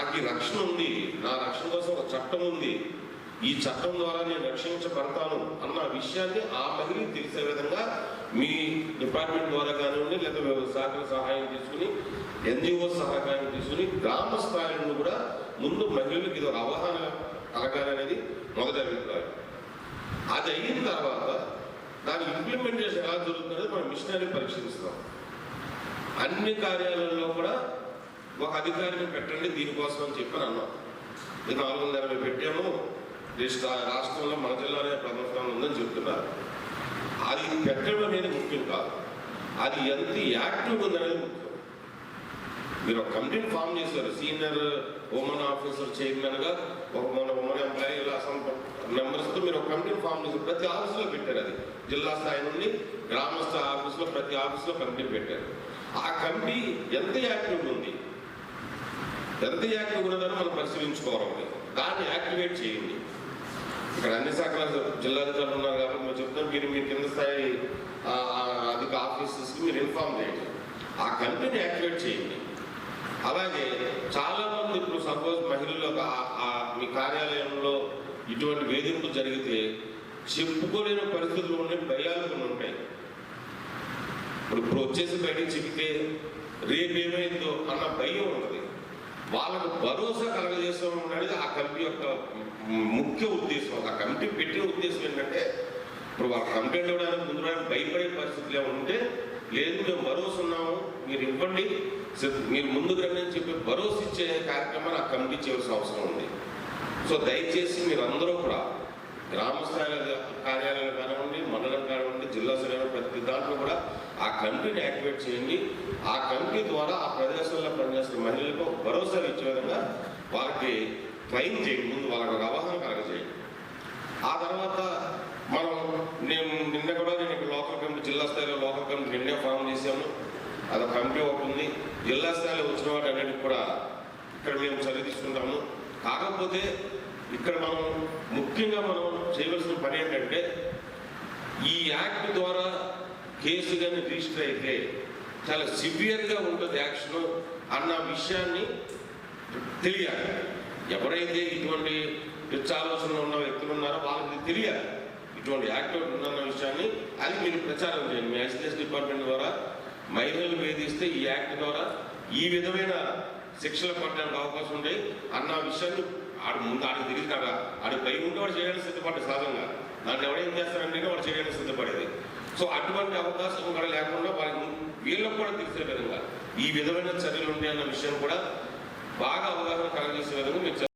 నాకు రక్షణ ఉంది. నా రక్షణ కోసం ఒక చట్టం ఉంది. ఈ చట్టం ద్వారా నేను రక్షించబడతాను అన్న విషయాన్ని ఆ మహిళ తెలిసే విధంగా మీ డిపార్ట్మెంట్ ద్వారా కానివ్వండి లేదా శాఖల సహాయం తీసుకుని ఎన్జిఓ సహకారం తీసుకుని గ్రామ స్థాయిలో కూడా ముందు మహిళలకు ఇది ఒక అవగాహన కలగాలనేది మొదటి అభిప్రాయం. అది అయిన తర్వాత దాని ఇంప్లిమెంటేషన్ ఎలా జరుగుతుందో మనం మిషనరీ పరీక్షిస్తాం. అన్ని కార్యాలయాల్లో కూడా ఒక అధికారిని పెట్టండి దీనికోసం అని చెప్పి అన్నాం. ఇది నాలుగు వందల ఎనభై పెట్టాము రాష్ట్రంలో మన జిల్లానే ప్రథమ స్థానం ఉందని చెప్తున్నారు. అది పెట్టడం అనేది ముఖ్యం కాదు. అది ఎంత యాక్టివ్ ఉందనేది ముఖ్యం. మీరు ఒక కమిటీని ఫామ్ చేశారు సీనియర్ ఉమెన్ ఆఫీసర్ చైర్మన్గా ఒక మన ఉమెన్ ఎంప్లాయీ ఇలా మెంబర్స్తో మీరు ఒక కమిటీని ఫామ్ చేశారు ప్రతి ఆఫీసులో పెట్టారు అది. జిల్లా స్థాయి నుండి గ్రామ స్థాయి ఆఫీసులో ప్రతి ఆఫీసులో కమిటీ పెట్టారు. ఆ కమిటీ ఎంత యాక్టివ్ ఉంది? ఎంత యాక్టివ్ ఉన్నదని మనం పరిశీలించుకోవాలి. దాన్ని యాక్టివేట్ చేయండి. ఇక్కడ అన్ని శాఖల జిల్లాధికారులు ఉన్నారు కాబట్టి మేము చెప్తాం మీరు మీ కింద స్థాయి అధిక ఆఫీసర్స్కి మీరు ఇన్ఫార్మ్ చేయండి. ఆ కంపెనీని యాక్టివేట్ చేయండి. అలాగే చాలామంది ఇప్పుడు సపోజ్ మహిళలు ఆ- మీ కార్యాలయంలో ఇటువంటి వేధింపులు జరిగితే చెప్పుకోలేని పరిస్థితులు ఉండే భయాలు కొన్ని ఉంటాయి. ఇప్పుడు ఇప్పుడు వచ్చేసి బయటికి చెప్తే రేపు ఏమైందో అన్న భయం ఉంటుంది. వాళ్ళకు భరోసా కలగజేస్తాం అనేది ఆ కమిటీ యొక్క ముఖ్య ఉద్దేశం. ఆ కమిటీ పెట్టిన ఉద్దేశం ఏంటంటే ఇప్పుడు వాళ్ళ కంప్లైంట్ ఇవ్వడానికి ముందు భయపడే పరిస్థితులు ఏమంటే ఉంటే లేదు మేము భరోసా ఉన్నాము మీరు ఇవ్వండి మీరు ముందుకు రండి అని చెప్పి భరోసా ఇచ్చే కార్యక్రమాన్ని ఆ కమిటీ చేయవలసిన అవసరం ఉంది. సో దయచేసి మీరు అందరూ కూడా గ్రామ స్థాయి కార్యాలయాలు కానివ్వండి మండలం కానివ్వండి జిల్లా స్థాయి ప్రతి దాంట్లో కూడా ఆ కమిటీని యాక్టివేట్ చేయండి. ఆ కమిటీ ద్వారా ఆ ప్రదేశంలో పనిచేస్తున్న మహిళలకు భరోసా ఇచ్చే విధంగా వాళ్ళకి ట్రైన్ చేయండి. ముందు వాళ్ళకి ఒక అవగాహన కలగజేయండి. ఆ తర్వాత మనం నేను నిన్న కూడా నేను ఇక్కడ లోకల్ కమిటీ జిల్లా స్థాయిలో లోకల్ కమిటీ నిన్నే ఫామ్ చేశాను అది ఒక కమిటీ ఒకటి ఉంది. జిల్లా స్థాయిలో వచ్చిన వాటి అన్నిటికి కూడా ఇక్కడ మేము చర్య తీసుకుంటాము. కాకపోతే ఇక్కడ మనం ముఖ్యంగా మనం చేయవలసిన పని ఏంటంటే ఈ యాక్ట్ ద్వారా కేసు కానీ రిజిస్టర్ అయితే చాలా సివియర్గా ఉంటుంది యాక్షన్ అన్న విషయాన్ని తెలియాలి. ఎవరైతే ఇటువంటి ఆలోచనలు ఉన్న వ్యక్తులు ఉన్నారో వాళ్ళకి తెలియాలి. ఇటువంటి యాక్ట్ ఉందన్న విషయాన్ని అది మీరు ప్రచారం చేయండి. మీ ఎస్ఎస్ డిపార్ట్మెంట్ ద్వారా మహిళలు వేధిస్తే ఈ యాక్ట్ ద్వారా ఈ విధమైన శిక్షలు పడడానికి అవకాశం ఉంటాయి అన్న విషయాన్ని ఆడు ముందు ఆడికి తెలియదు కదా. ఆడి పై ఉంటే వాడు చేయడానికి సిద్ధపడ్డాడు సహజంగా. దాన్ని ఎవడేం చేస్తారంటే వాడు చేయడానికి సిద్ధపడేది. సో అటువంటి అవకాశం కూడా లేకుండా వాళ్ళకి వీళ్ళకు కూడా తెలిసే విధంగా ఈ విధమైన చర్యలు ఉంటాయి అన్న విషయం కూడా బాగా అవగాహన కలగజేసే విధంగా మీరు